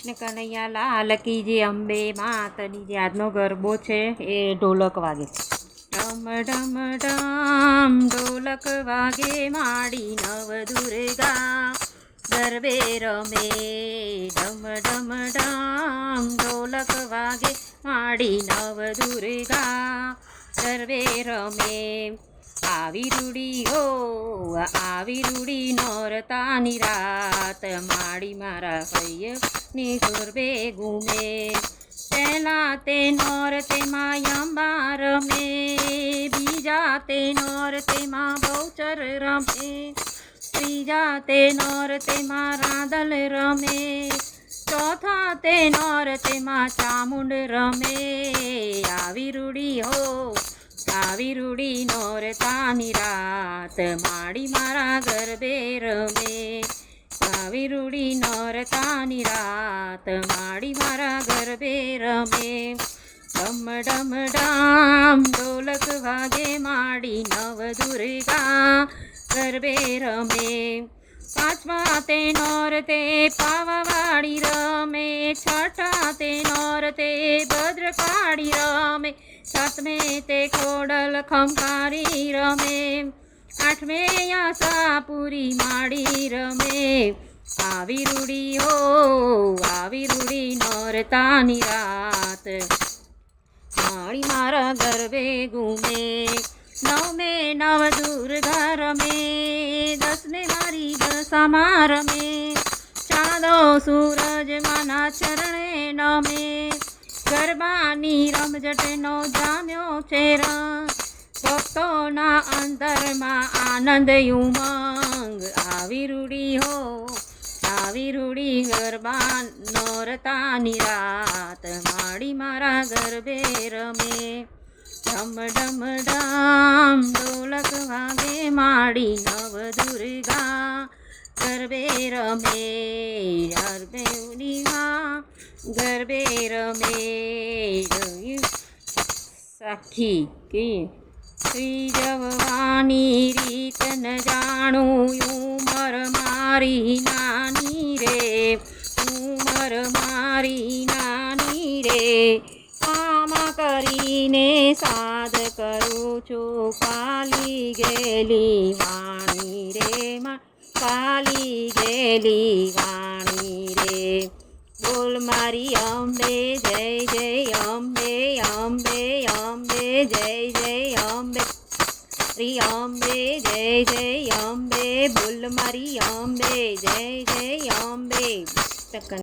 કૃષ્ણ કનૈયા લાલ કી જે, અંબે માતની જે આજનો ગરબો છે એ ઢોલક વાગે. ડમ ડમ ડમ, ઢોલક વાગે માડી નવ દુર્ગા ગરબે રમે, ડમ ડમ ડમ, ઢોલક વાગે માડી નવ દુર્ગા ગરબે રમે આવી રૂડી હો આવી રૂડી નોરતાની રાત. માડી મારા હૈયની ગરબે ગુમે પહેલા તે નોર, તેમાં યંબા રમે. બીજા તે નોર, તેમાં બહુચર રમે. ત્રીજા તે નોર, તેમાં રાંદલ રમે. ચોથા તે નોર, તેમાં ચામુંડ રમે. આવી રૂડી હો આવી રૂડી નોરતાની રાત માડી મારા ગરબે રમે. આવી રૂડી નોરતાની રાત માડી મારા ગરબે રમે. ડમ ડમ, ડામ, ઢોલક વાગે માડી નવ દુર્ગા ગરબે રમે. પાંચમા તે નોર તે પાવાવાળી છઠ્ઠા તે નોર તે ભદ્રકાળી રમે સાતમે તે ખોડલ ખંકારી રમે, આઠમે આશાપુરી માડી રમે. આવી રૂડી હો આવી રૂડી નોરતાની રાત. માળી મારા ગરબે ગુમે, નવમે નવ દુર્ગા રમે, દસમે મારી દશામાં રમે. ચાંદો સૂરજ માના ચરણે નમે. ગરબાની રમઝટનો જામ્યો છે ભક્તોના અંતરમાં આનંદ ઉમંગ. આવી રૂડી હો, આવી રૂડી ગરબા નોરતાની રાત. માડી મારા ગરબે રમે. ડમ ડમ ડામ ઢોલક વાગે માડી નવ દુર્ગા ગરબે રમે ગરબે ઉડીમાં ગરબે રમે સખી કે જવાની રીત ન જાણું, ઉમર મારી નાની રે, ઉમર મારી નાની રે. આમાં કરીને સાદ કરું છું, પાલી ગયેલી વાણી ગયેલી વાણી રે. બોલ મારી અંબે, જય જય, અંબે અંબે અંબે, જય જય, અંબે. શ્રી અંબે, જય જય, અંબે. બોલ મારી અંબે, જય જય, અંબે.